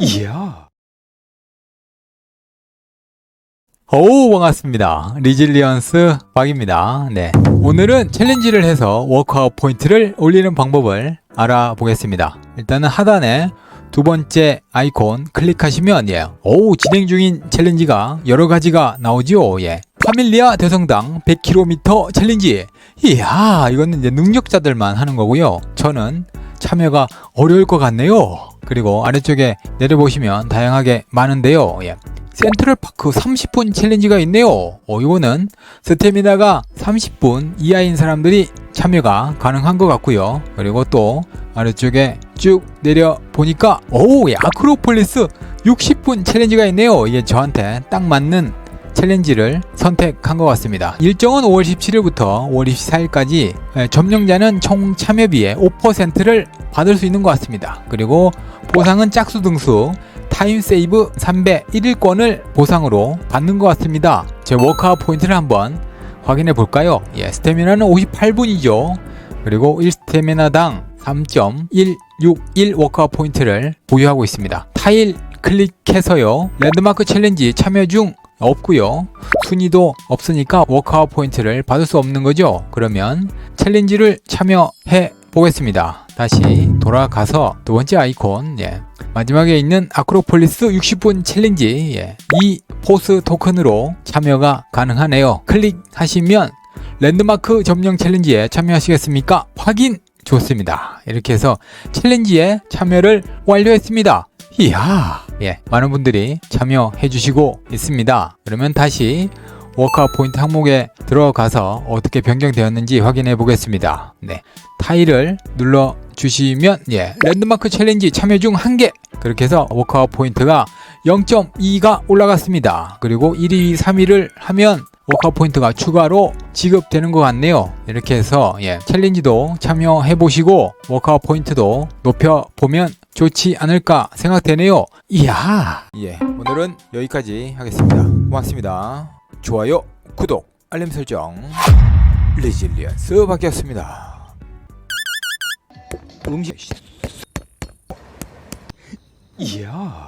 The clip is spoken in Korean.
이야. 오 반갑습니다. 리질리언스 박입니다. 네. 오늘은 챌린지를 해서 워크아웃 포인트를 올리는 방법을 알아보겠습니다. 일단은 하단에 두 번째 아이콘 클릭하시면 예. 오 진행 중인 챌린지가 여러 가지가 나오지요. 예. 파밀리아 대성당 100km 챌린지. 이야 이거는 이제 능력자들만 하는 거고요. 저는 참여가 어려울 것 같네요. 그리고 아래쪽에 내려보시면 다양하게 많은데요. 예. 센트럴파크 30분 챌린지가 있네요. 어, 이거는 스태미나가 30분 이하인 사람들이 참여가 가능한 것 같고요. 그리고 또 아래쪽에 쭉 내려 보니까 오, 예, 아크로폴리스 60분 챌린지가 있네요. 이게 저한테 딱 맞는 챌린지를 선택한 것 같습니다. 일정은 5월 17일부터 5월 24일까지 예, 점령자는 총 참여비의 5%를 받을 수 있는 것 같습니다. 그리고 보상은 짝수 등수 타임 세이브 3배 1일권을 보상으로 받는 것 같습니다. 제 워크아웃 포인트를 한번 확인해 볼까요? 예, 스태미나는 58분이죠. 그리고 1스태미나당 3.161 워크아웃 포인트를 보유하고 있습니다. 타일 클릭해서요. 랜드마크 챌린지 참여 중 없고요. 순위도 없으니까 워크아웃 포인트를 받을 수 없는 거죠. 그러면 챌린지를 참여해 보겠습니다. 다시 돌아가서 두 번째 아이콘 예. 마지막에 있는 아크로폴리스 60분 챌린지 예. 이 포스 토큰으로 참여가 가능하네요. 클릭하시면 랜드마크 점령 챌린지에 참여하시겠습니까? 확인 좋습니다. 이렇게 해서 챌린지에 참여를 완료했습니다. 이야, 예, 많은 분들이 참여해 주시고 있습니다. 그러면 다시 워크아웃 포인트 항목에 들어가서 어떻게 변경되었는지 확인해 보겠습니다. 네, 타일을 눌러 주시면 예, 랜드마크 챌린지 참여 중 한 개. 그렇게 해서 워크아웃 포인트가 0.2가 올라갔습니다. 그리고 1위, 3위를 하면 워크아웃 포인트가 추가로 지급되는 것 같네요. 이렇게 해서 예, 챌린지도 참여해 보시고 워크아웃 포인트도 높여 보면 좋지 않을까 생각되네요. 이야. 예, 오늘은 여기까지 하겠습니다. 고맙습니다. 좋아요, 구독, 알림 설정. 레질리언스 바뀌었습니다. 음식. 이야.